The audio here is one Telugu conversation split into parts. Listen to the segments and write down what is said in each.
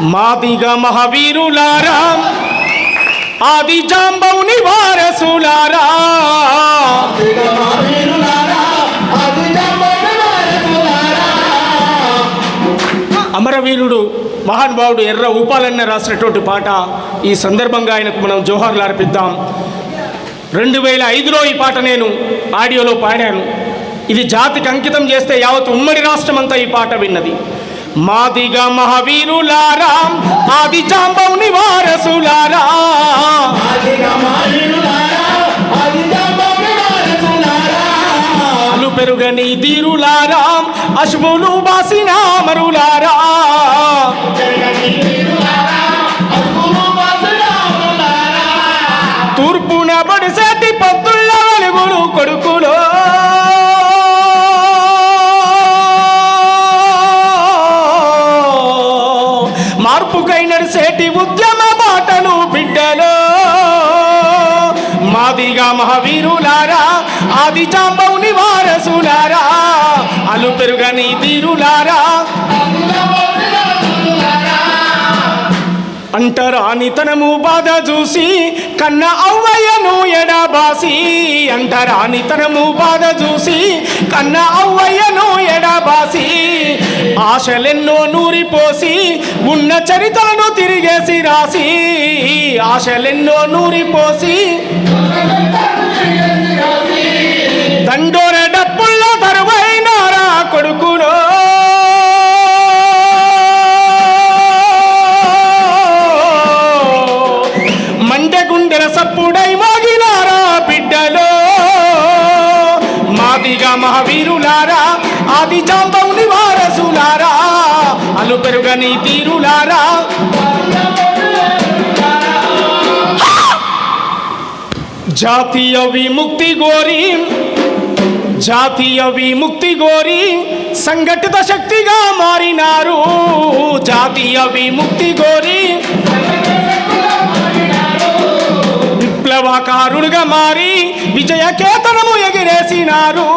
మాదిగా మహావీరులారా ఆది జాంబవుని వారసులారా అమరవీరుడు మహానుభావుడు ఎర్ర ఊపాలన్న రాసినటువంటి పాట ఈ సందర్భంగా ఆయనకు మనం జోహార్లు అర్పిద్దాం. రెండు వేల ఐదులో ఈ పాట నేను ఆడియోలో పాడాను. ఇది జాతికి అంకితం చేస్తే యావత్ ఉమ్మడి రాష్ట్రం అంతా ఈ పాట విన్నది. మాదిగా మహావీరులారా ఆది జాంబవుని వారసులారా అలు పెరుగని ధీరులారా అశుభులు బాసిన మరులారా తూర్పున బడిసేటి పొద్దుళ్ళ వెలుగులు కొడుకులో మార్పుకై నడిసేటి ఉద్యమ బాటలు బిడ్డలో మాదిగా మహావీరులారా ఆది జాంబవుని వారసులారా అలు పెరుగని తీరులారా అంటరానితనము బాధ చూసి కన్న అవ్వయ్యను ఎడబాసి. అంటరానితనము బాధ చూసి కన్న అవ్వయ్యను ఆశలెన్నో నూరిపోసి ఉన్న చరితలను తిరిగేసి రాసి ఆశలెన్నో నూరిపోసి దండోర డప్పుల్లో తరువైనారా కొడుకులో. మండె గుండెల సప్పుడై మాగినారా బిడ్డలో. మాదిగా మహావీరులారా ఆది జాంబవుని వారసులారా అలు పెరుగని తీరులారా జాతీయ విముక్తి గోరి జాతీయ విముక్తి గోరి సంఘటిత శక్తిగా మారినారు. జాతీయ విముక్తి గోరి విప్లవకారులుగా మారి విజయ కేతనము ఎగిరేసినారు.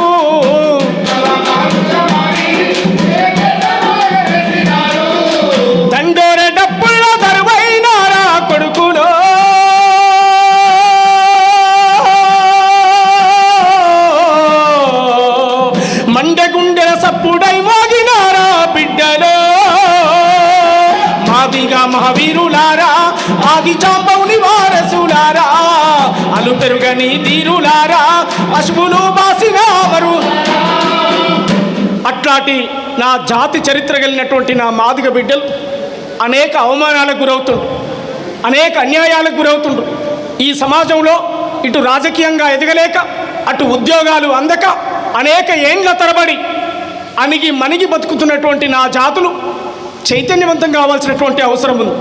మహావీరులారా ఆది చాంబవుని వారసులారా అలు పెరుగని తీరులారా అశుభులు బాసిన మరు అట్లాంటి నా జాతి చరిత్ర కలిగినటువంటి నా మాదిగ బిడ్డలు అనేక అవమానాలకు గురవుతుండ్రు అనేక అన్యాయాలకు గురవుతుండ్రు. ఈ సమాజంలో ఇటు రాజకీయంగా ఎదగలేక అటు ఉద్యోగాలు అందక అనేక ఏండ్ల తరబడి అణిగి మణిగి బతుకుతున్నటువంటి నా జాతులు చైతన్యవంతం కావాల్సినటువంటి అవసరం ఉంది